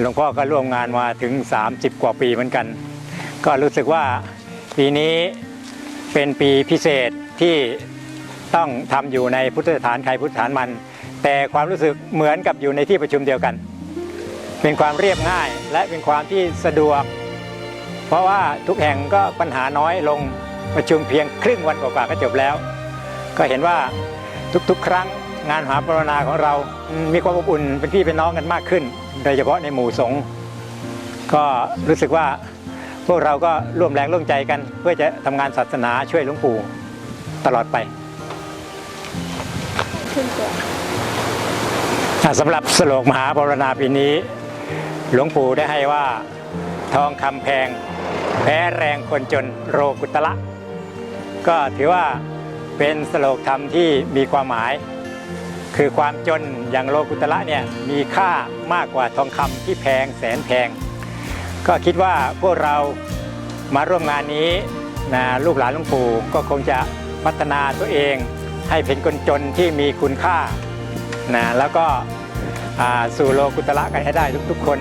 หลวงพ่อก็ร่วมงานมาถึง 30 กว่าปีเหมือนกัน ก็รู้สึกว่าปีนี้เป็นปีพิเศษที่ต้องทำอยู่ในพุทธสถานใครพุทธสถานมัน แต่ความรู้สึกเหมือนกับอยู่ในที่ประชุมเดียวกัน เป็นความเรียบง่ายและเป็นความที่สะดวก เพราะว่าทุกแห่งก็ปัญหาน้อยลงประชุมเพียงครึ่งวันกว่าๆก็จบแล้ว ก็เห็นว่าทุกๆ ครั้ง งานมหาปรณาของเรา มีความอบอุ่นเป็นพี่เป็นน้องกันมากขึ้น โดยเฉพาะในหมู่สงฆ์ก็รู้สึกว่าพวกเราก็ร่วมแรงร่วมใจกัน เพื่อจะทำงานศาสนาช่วยหลวงปู่ตลอดไปสำหรับสโลกมหาปรณาปีนี้ หลวงปู่ได้ให้ว่าทองคำแพง แพ้แรงคนจนโรกุตละ ก็ถือว่าเป็นสโลกธรรมที่มีความหมาย คือความจนอย่างโลกุตละเนี่ยมีค่ามากกว่าทองคำที่แพงแสนแพง ก็คิดว่าพวกเรามาร่วมงานนี้นะลูกหลานหลวงปู่ก็คงจะพัฒนาตัวเองให้เป็นคนจนที่มีคุณค่านะแล้วก็สู่โลกุตละกันให้ได้ทุกๆคน